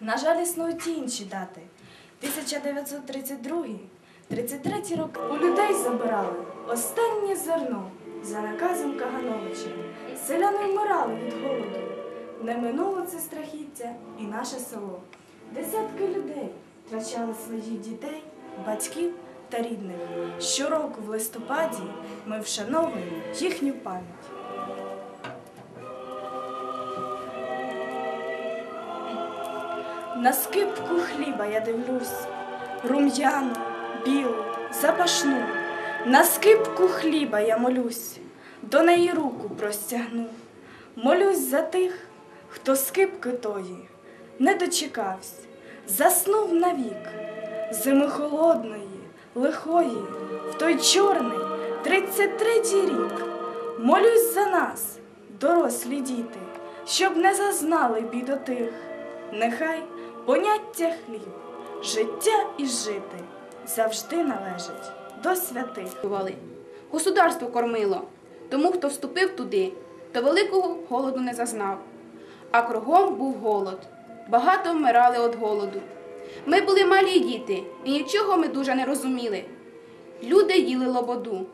На жаль, існують і інші дати. 1932 33 роки у людей забирали останнє зерно за наказом Кагановича. Селяни вмирали від голоду. Не минуло це страхіття і наше село. Десятки людей втрачали своїх дітей, батьків та рідних. Щороку в листопаді ми вшановуємо їхню пам'ять. На скипку хліба я дивлюсь, рум'яну, білу, запашну. На скипку хліба я молюсь, до неї руку простягну. Молюсь за тих, хто скипки тої не дочекався, заснув навік, зими холодної, лихої, в той чорний тридцять третій рік. Молюсь за нас, дорослі діти, щоб не зазнали бідотих. Нехай поняття хліб, життя і жити завжди належить до святих. Государство кормило, тому хто вступив туди, то великого голоду не зазнав. А кругом був голод. Багато вмирали від голоду. Ми були малі діти, і нічого ми дуже не розуміли. Люди їли лободу.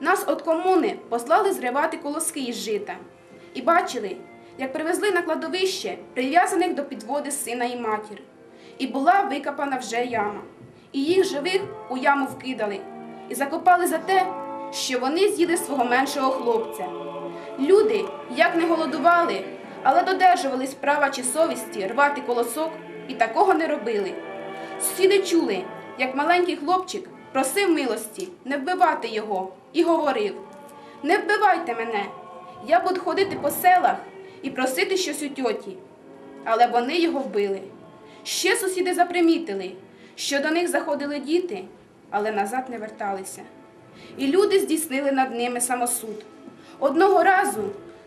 Нас від комуни послали зривати колоски із жита. І бачили, як привезли на кладовище прив'язаних до підводи сина і матір. І була викопана вже яма. І їх живих у яму вкидали і закопали за те, що вони з'їли свого меншого хлопця. Люди, як не голодували, але додержувались права чи совісті рвати колосок і такого не робили. Сусіди чули, як маленький хлопчик просив милості не вбивати його і говорив: Не вбивайте мене, я буду ходити по селах і просити щось у тьоті. Але вони його вбили. Ще сусіди запримітили, що до них заходили діти, але назад не верталися. І люди здійснили над ними самосуд. Одного разу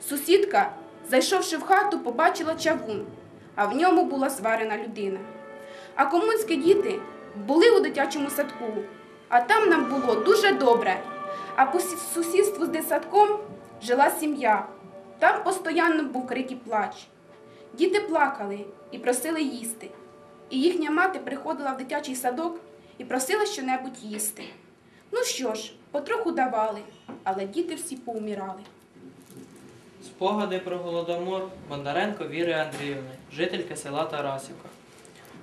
сусідка, зайшовши в хату, побачила чавун, а в ньому була зварена людина. А комунські діти були у дитячому садку, а там нам було дуже добре. А по сусідству з дитсадком жила сім'я. Там постійно був крик і плач. Діти плакали і просили їсти. І їхня мати приходила в дитячий садок і просила щонебудь їсти. Ну що ж, потроху давали, але діти всі поумірали. Спогади про голодомор Бондаренко Віри Андріївни, жительки села Тарасівка.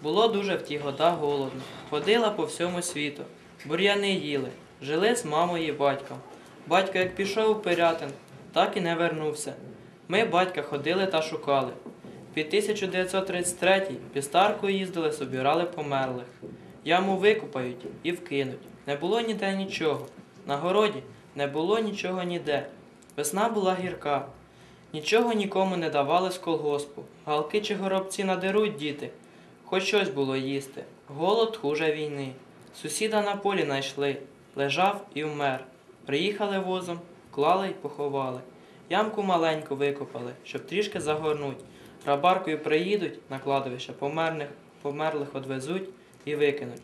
Було дуже в ті голодно. Ходила по всьому світу. Бур'яни їли. Жили з мамою і батьком. Батько як пішов у Пирятин, так і не вернувся. Ми батька ходили та шукали. Під 1933 пістарку їздили, собирали померлих. Яму викопають і вкинуть. Не було ніде нічого. На городі не було нічого ніде. Весна була гірка. Нічого нікому не давали з колгоспу. Галки чи горобці надеруть діти. Хоч щось було їсти. Голод хуже війни. Сусіда на полі знайшли. Лежав і вмер. Приїхали возом, клали й поховали. Ямку маленьку викопали, щоб трішки загорнуть. Рабаркою приїдуть на кладовище померних, померлих одвезуть і викинуть.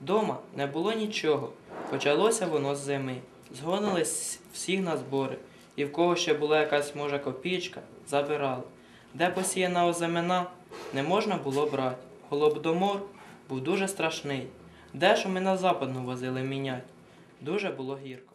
Дома не було нічого. Почалося воно з зими. Згонились всіх на збори. І в кого ще була якась, може, копійка, забирали. Де посіяна оземена, не можна було брати. Голодомор був дуже страшний. Де що ми на западну возили мінять. Дуже було гірко.